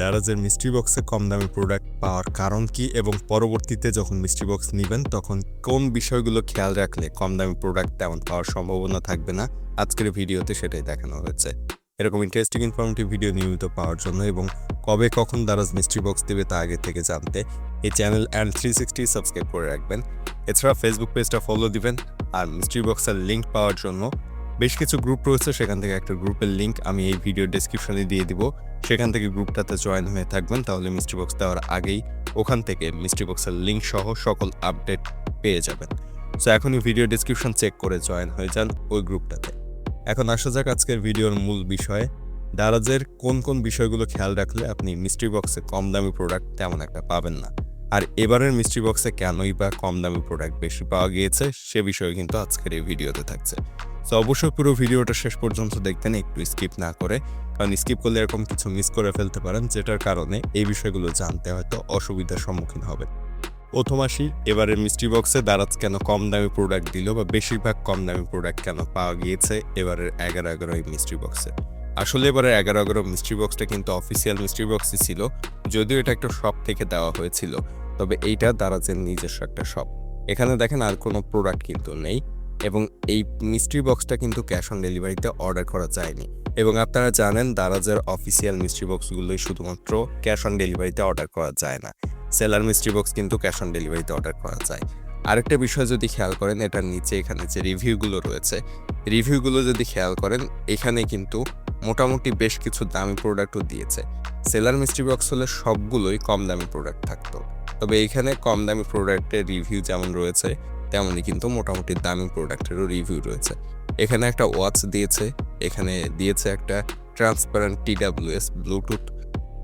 দারাজের mystery বক্সে কম দামি product পাওয়ার কারণ কি এবং পরবর্তীতে যখন মিস্ট্রি বক্স নেবেন, তখন কোন বিষয়গুলো খেয়াল রাখলে কম দামি প্রোডাক্ট তেমন পাওয়ার সম্ভাবনা থাকবে না? আজকের ভিডিওতে সেটাই দেখানো হয়েছে। এরকম ইন্টারেস্টিং ইনফরমেটিভ ভিডিও নিয়মিত পাওয়ার জন্য এবং কবে কখন দারাজ মিস্ট্রি বক্স দেবে তা আগে থেকে জানতে এই channel and three sixty subscribe করে রাখবেন। এছাড়া ফেসবুক পেজটা ফলো দিবেন আর মিস্ট্রি বক্সের লিঙ্ক পাওয়ার জন্য বেশ কিছু গ্রুপ রয়েছে, সেখান থেকে একটা গ্রুপের লিঙ্ক আমি এই ভিডিও ডেসক্রিপশনে দিয়ে দিব। সেখান থেকে গ্রুপটাতে জয়েন হয়ে থাকবেন, তাহলে মিস্ট্রি বক্স দেওয়ার আগেই ওখান থেকে মিস্ট্রি বক্সের লিঙ্ক সহ সকল আপডেট পেয়ে যাবেন। সো এখনই ভিডিও ডেসক্রিপশন চেক করে জয়েন হয়ে যান ওই গ্রুপটাতে এখন আসা যাক আজকের ভিডিওর মূল বিষয়ে। দারাজের কোন কোন বিষয়গুলো খেয়াল রাখলে আপনি মিস্ট্রি বক্সে কম দামি প্রোডাক্ট তেমন একটা পাবেন না? আর এবারের মিস্ট্রি বক্সে কেনই বা কম দামি প্রোডাক্ট বেশি পাওয়া গিয়েছে, সে বিষয়ে কিন্তু আজকের এই ভিডিওতে থাকছে। তো অবশ্যই পুরো ভিডিওটা শেষ পর্যন্ত দেখতেন একটু স্কিপ না করে। কারণ স্কিপ করলে এরকম কিছু মিস করে ফেলতে পারেন, যেটার কারণে এই বিষয়গুলো জানতে হয়তো অসুবিধার সম্মুখীন হবে প্রথম আসি, এবারের মিস্ট্রি বক্সে দারাজ কেন কম দামি প্রোডাক্ট দিল বা বেশিরভাগ কম দামি প্রোডাক্ট কেন পাওয়া গিয়েছে এবারের এগারো এগারো এই মিস্ট্রি বক্সে আসলে এবারে এগারো এগারো মিস্ট্রি বক্সটা কিন্তু অফিসিয়াল মিস্ট্রি বক্সই ছিল, যদিও এটা একটা শপ থেকে দেওয়া হয়েছিল, তবে এইটা দারাজের নিজস্ব একটা শপ এখানে দেখেন আর কোনো প্রোডাক্ট কিন্তু নেই। এবং এই মিস্ট্রি বক্সটা কিন্তু ক্যাশ অন ডেলিভারিতে অর্ডার করা যায়নি। এবং আপনারা জানেন দারাজের অফিসিয়াল মিস্ট্রি বক্সগুলোই শুধুমাত্র ক্যাশ অন ডেলিভারিতে অর্ডার করা যায় না। সেলার মিস্ট্রি বক্স কিন্তু ক্যাশ অন ডেলিভারিতে অর্ডার করা যায়। আরেকটা বিষয় যদি খেয়াল করেন, এটার নিচে এখানে যে রিভিউগুলো রয়েছে রিভিউগুলো যদি খেয়াল করেন, এখানে কিন্তু মোটামুটি বেশ কিছু দামি প্রোডাক্টও দিয়েছে। সেলার মিস্ট্রি বক্স হলে সবগুলোই কম দামি প্রোডাক্ট থাকতো। তবে এখানে কম দামি প্রোডাক্টের রিভিউ যেমন রয়েছে তেমনই কিন্তু মোটামুটি দামি প্রোডাক্টেরও রিভিউ রয়েছে। এখানে একটা ওয়াচ দিয়েছে, এখানে দিয়েছে একটা ট্রান্সপারেন্ট টিডাব্লিউএস ব্লুটুথ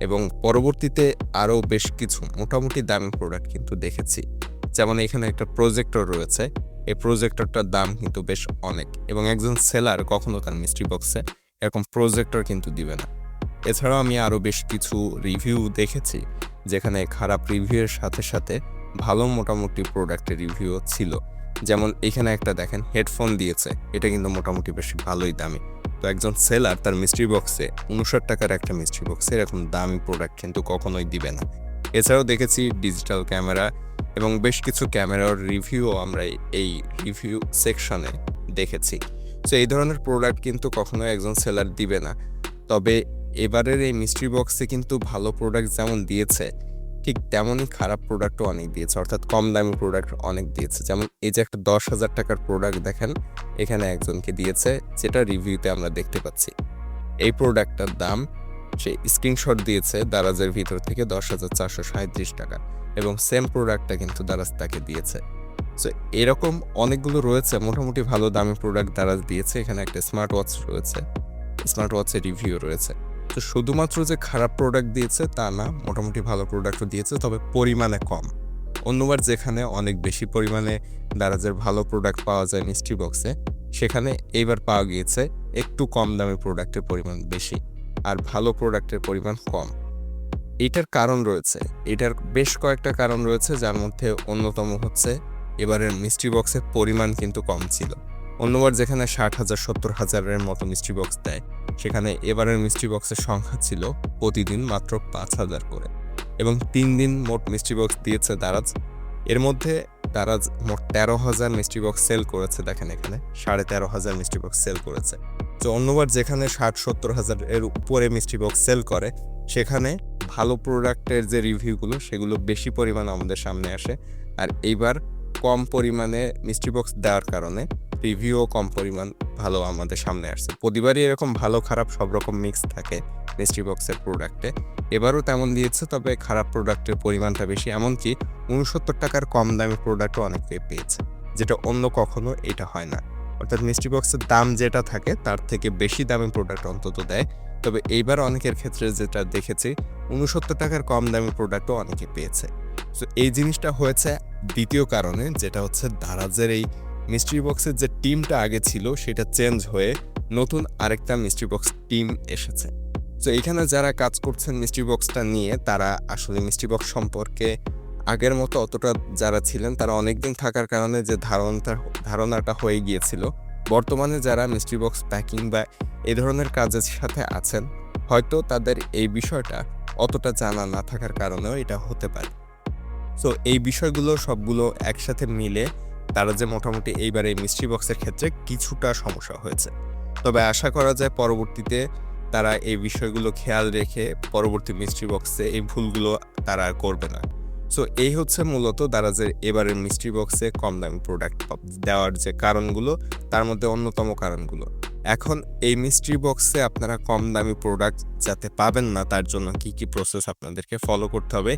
এবং পরবর্তীতে আরও বেশ কিছু মোটামুটি দামি প্রোডাক্ট কিন্তু দেখেছি। যেমন এখানে একটা প্রজেক্টর রয়েছে, এই প্রজেক্টরটার দাম কিন্তু বেশ অনেক এবং একজন সেলার কখনো তার মিস্ট্রি বক্সে এরকম প্রজেক্টর কিন্তু দিবে না। এছাড়াও আমি আরও বেশ কিছু রিভিউ দেখেছি, যেখানে খারাপ রিভিউয়ের সাথে সাথে ভালো মোটামুটি প্রোডাক্টের রিভিউ ছিল। যেমন এখানে একটা দেখেন হেডফোন দিয়েছে। এটা কিন্তু মোটামুটি বেশ ভালোই দামি। তো একজন সেলার তার মিস্ট্রি বক্সে উনষাট টাকার একটা মিস্ট্রি বক্সে এরকম দামি প্রোডাক্ট কিন্তু কখনোই দিবে না। এছাড়াও দেখেছি ডিজিটাল ক্যামেরা এবং বেশ কিছু ক্যামেরার রিভিউও আমরা এই রিভিউ সেকশনে দেখেছি। তো এই ধরনের প্রোডাক্ট কিন্তু কখনোই একজন সেলার দিবে না। তবে এবারের এই মিস্ট্রি বক্সে কিন্তু ভালো প্রোডাক্ট যেমন দিয়েছে ঠিক তেমনই খারাপ প্রোডাক্টও অনেক দিয়েছে। অর্থাৎ কম দামি প্রোডাক্ট অনেক দিয়েছে। যেমন এই যে একটা দশ হাজার টাকার প্রোডাক্ট দেখেন, এখানে একজনকে দিয়েছে, যেটা রিভিউতে আমরা দেখতে পাচ্ছি। এই প্রোডাক্টটার দাম, সে স্ক্রিনশট দিয়েছে দারাজের ভিতর থেকে দশ হাজার চারশো সাঁত্রিশ টাকা এবং সেম প্রোডাক্টটা কিন্তু দারাজ তাকে দিয়েছে। সো এরকম অনেকগুলো রয়েছে, মোটামুটি ভালো দামি প্রোডাক্ট দারাজ দিয়েছে। এখানে একটা স্মার্ট ওয়াচ রয়েছে। স্মার্ট ওয়াচের রিভিউ রয়েছে। তো শুধুমাত্র যে খারাপ প্রোডাক্ট দিয়েছে তা না, মোটামুটি ভালো প্রোডাক্টও দিয়েছে, তবে পরিমাণে কম। অন্যবার যেখানে অনেক বেশি পরিমাণে দারাজের ভালো প্রোডাক্ট পাওয়া যায় মিস্ট্রি বক্সে সেখানে এইবার পাওয়া গিয়েছে একটু কম দামি প্রোডাক্টের পরিমাণ বেশি, আর ভালো প্রোডাক্টের পরিমাণ কম। এটার কারণ রয়েছে, এটার বেশ কয়েকটা কারণ রয়েছে, যার মধ্যে অন্যতম হচ্ছে এবারের মিস্ট্রি বক্সের পরিমাণ কিন্তু কম ছিল। অন্যবার যেখানে ষাট হাজার, সত্তর হাজারের মতো মিস্ট্রি বক্স দেয়, সেখানে এবারের মিস্ট্রি বক্সের সংখ্যা ছিল প্রতিদিন মাত্র পাঁচ হাজার করে। এবং তিন দিন মোট মিস্ট্রি বক্স দিয়েছে দারাজ। এর মধ্যে দারাজ মোট তেরো হাজার মিস্ট্রি বক্স সেল করেছে, দেখেন এখানে, সাড়ে তেরো হাজার মিস্ট্রি বক্স সেল করেছে। তো অন্যবার যেখানে ষাট, সত্তর হাজার এর উপরে মিস্ট্রি বক্স সেল করে, সেখানে ভালো প্রোডাক্টের যে রিভিউগুলো সেগুলো বেশি পরিমাণ আমাদের সামনে আসে। আর এইবার কম পরিমাণে মিস্ট্রি বক্স দেওয়ার কারণে রিভিউও কম পরিমাণ ভালো আমাদের সামনে আসছে। প্রতিবারই এরকম ভালো, খারাপ সব রকম মিক্স থাকে মিস্ট্রি বক্সের প্রোডাক্টে এবারও তেমন দিয়েছে, তবে খারাপ প্রোডাক্টের পরিমাণটা বেশি, এমনকি উনসত্তর টাকার কম দামি প্রোডাক্টও অনেকে পেয়েছে, যেটা অন্য কখনো এটা হয় না। অর্থাৎ মিস্ট্রি বক্সের দাম যেটা থাকে, তার থেকে বেশি দামি প্রোডাক্ট অন্তত দেয়। তবে এইবার অনেকের ক্ষেত্রে যেটা দেখেছি উনসত্তর টাকার কম দামি প্রোডাক্টও অনেকে পেয়েছে। তো এই জিনিসটা হয়েছে দ্বিতীয় কারণে যেটা হচ্ছে দারাজের এই মিস্ট্রি বক্সের যে টিমটা আগে ছিল, সেটা চেঞ্জ হয়ে নতুন আরেকটা মিস্ট্রি বক্স টিম এসেছে। তো এখানে যারা কাজ করছেন মিস্ট্রি বক্সটা নিয়ে, তারা আসলে মিস্ট্রি বক্স সম্পর্কে আগের মতো অতটা যারা ছিলেন, তারা অনেকদিন থাকার কারণে যে ধারণাটা ধারণাটা হয়ে গিয়েছিল। বর্তমানে যারা মিস্ট্রি বক্স প্যাকিং বা এ ধরনের কাজের সাথে আছেন, হয়তো তাদের এই বিষয়টা অতটা জানা না থাকার কারণেও এটা হতে পারে। সো এই বিষয়গুলো সবগুলো একসাথে মিলে তারা যে মোটামুটি এইবার এই মিস্ট্রি বক্সের ক্ষেত্রে কিছুটা সমস্যা হয়েছে। তবে আশা করা যায় পরবর্তীতে তারা এই বিষয়গুলো খেয়াল রেখে পরবর্তী মিস্ট্রি বক্সে এই ভুলগুলো তারা আর করবে না। সো এই হচ্ছে মূলত দারাজের এবারের মিস্ট্রি বক্সে কম দামি প্রোডাক্ট দেওয়ার যে কারণগুলো, তার মধ্যে অন্যতম কারণগুলো। এখন এই মিস্ট্রি বক্সে আপনারা কম দামি প্রোডাক্ট যাতে পাবেন না, তার জন্য কি কি প্রসেস আপনাদেরকে ফলো করতে হবে,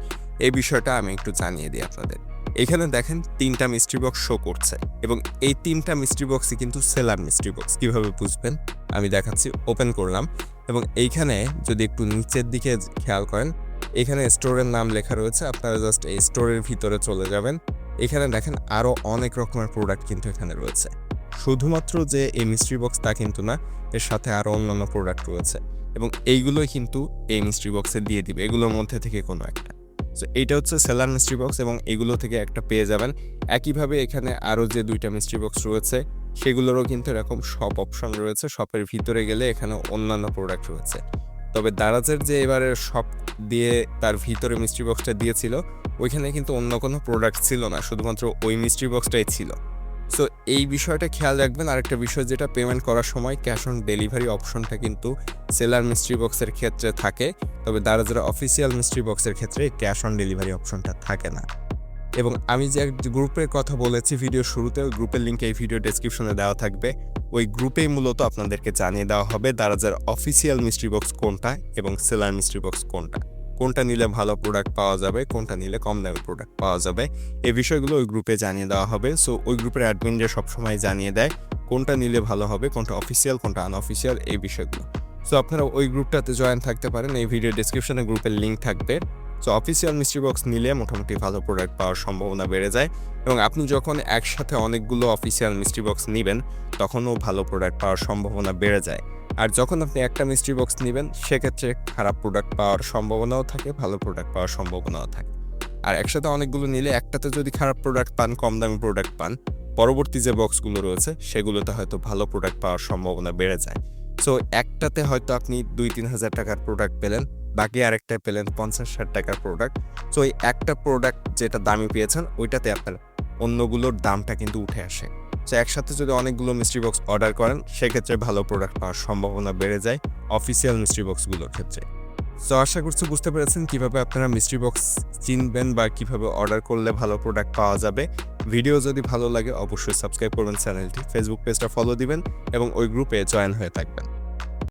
এই বিষয়টা আমি একটু জানিয়ে দিই আপনাদের। এখানে দেখেন তিনটা মিস্ট্রি বক্স শো করছে এবং এই তিনটা মিস্ট্রি বক্সই কিন্তু সেলার মিস্ট্রি বক্স কীভাবে বুঝবেন? আমি দেখাচ্ছি ওপেন করলাম এবং এইখানে যদি একটু নিচের দিকে খেয়াল করেন, এখানে স্টোরের নাম লেখা রয়েছে, আপনারা জাস্ট এই স্টোরের ভিতরে চলে যাবেন। এখানে দেখেন আরও অনেক রকমের প্রোডাক্ট কিন্তু এখানে রয়েছে। শুধুমাত্র যে এই মিস্ট্রি বক্স তা কিন্তু না, এর সাথে আরও অন্যান্য প্রোডাক্ট রয়েছে। এবং এইগুলোই কিন্তু এই মিস্ট্রি বক্সে দিয়ে দিবে, এগুলোর মধ্যে থেকে কোনো একটা। সো এইটা হচ্ছে সেলার মিস্ট্রি বক্স এবং এগুলো থেকে একটা পেয়ে যাবেন। একইভাবে এখানে আরও যে দুইটা মিস্ট্রি বক্স রয়েছে, সেগুলোরও কিন্তু এরকম সব অপশন রয়েছে। শপের ভিতরে গেলে এখানে অন্যান্য প্রোডাক্ট রয়েছে। তবে দারাজের যে এবারে শপ দিয়ে তার ভিতরে মিস্ট্রি বক্সটা দিয়েছিল, ওইখানে কিন্তু অন্য কোনো প্রোডাক্ট ছিল না, শুধুমাত্র ওই মিস্ট্রি বক্সটাই ছিল। সো এই বিষয়টা খেয়াল রাখবেন। আরেকটা বিষয় যেটা পেমেন্ট করার সময় ক্যাশ অন ডেলিভারি অপশনটা কিন্তু সেলার মিস্ট্রি বক্সের ক্ষেত্রে থাকে। তবে দারাজের অফিসিয়াল মিস্ট্রি বক্সের ক্ষেত্রে ক্যাশ অন ডেলিভারি অপশনটা থাকে না। এবং আমি যে গ্রুপের কথা বলেছি ভিডিও শুরুতে ওই গ্রুপের লিঙ্ক এই ভিডিও ডেসক্রিপশনে দেওয়া থাকবে। ওই গ্রুপেই মূলত আপনাদেরকে জানিয়ে দেওয়া হবে দারাজের অফিসিয়াল মিস্ট্রি বক্স কোনটা এবং সেলার মিস্ট্রি বক্স কোনটা। কোনটা নিলে ভালো প্রোডাক্ট পাওয়া যাবে, কোনটা নিলে কম দামি প্রোডাক্ট পাওয়া যাবে, এই বিষয়গুলো ওই গ্রুপে জানিয়ে দেওয়া হবে। সো ওই গ্রুপের অ্যাডমিনরা সবসময় জানিয়ে দেয় কোনটা নিলে ভালো হবে, কোনটা অফিসিয়াল কোনটা আনঅফিসিয়াল এই বিষয়গুলো। সো আপনারা ওই গ্রুপটাতে জয়েন থাকতে পারেন, এই ভিডিও ডিসক্রিপশনে গ্রুপের লিঙ্ক থাকবে। সো অফিসিয়াল মিস্ট্রি বক্স নিলে মোটামুটি ভালো প্রোডাক্ট পাওয়ার সম্ভাবনা বেড়ে যায় এবং আপনি যখন একসাথে অনেকগুলো অফিসিয়াল মিস্ট্রি বক্স নেবেন, তখনও ভালো প্রোডাক্ট পাওয়ার সম্ভাবনা বেড়ে যায়। আর যখন আপনি একটা মিস্ট্রি বক্স নেবেন, সেক্ষেত্রে খারাপ প্রোডাক্ট পাওয়ার সম্ভাবনাও থাকে, ভালো প্রোডাক্ট পাওয়ার সম্ভাবনাও থাকে। আর একসাথে অনেকগুলো নিলে একটাতে যদি খারাপ প্রোডাক্ট পান, কম দামি প্রোডাক্ট পান, পরবর্তী যে বক্সগুলো রয়েছে, সেগুলোতে হয়তো ভালো প্রোডাক্ট পাওয়ার সম্ভাবনা বেড়ে যায়। সো একটাতে হয়তো আপনি দুই তিন হাজার টাকার প্রোডাক্ট পেলেন, বাকি আরেকটা পেলেন পঞ্চাশ ষাট টাকার প্রোডাক্ট সো এই একটা প্রোডাক্ট যেটা দামি পেয়েছেন, ওইটাতে আপনার অন্যগুলোর দামটা কিন্তু উঠে আসে। সো একসাথে যদি অনেকগুলো মিস্ট্রি বক্স অর্ডার করেন, সেক্ষেত্রে ভালো প্রোডাক্ট পাওয়ার সম্ভাবনা বেড়ে যায় অফিসিয়াল মিস্ট্রি বক্সগুলোর ক্ষেত্রে। সো আশা করছি বুঝতে পেরেছেন কীভাবে আপনারা মিস্ট্রি বক্স চিনবেন বা কীভাবে অর্ডার করলে ভালো প্রোডাক্ট পাওয়া যাবে। ভিডিও যদি ভালো লাগে, অবশ্যই সাবস্ক্রাইব করবেন চ্যানেলটি ফেসবুক পেজটা ফলো দিবেন এবং ওই গ্রুপে জয়েন হয়ে থাকবেন।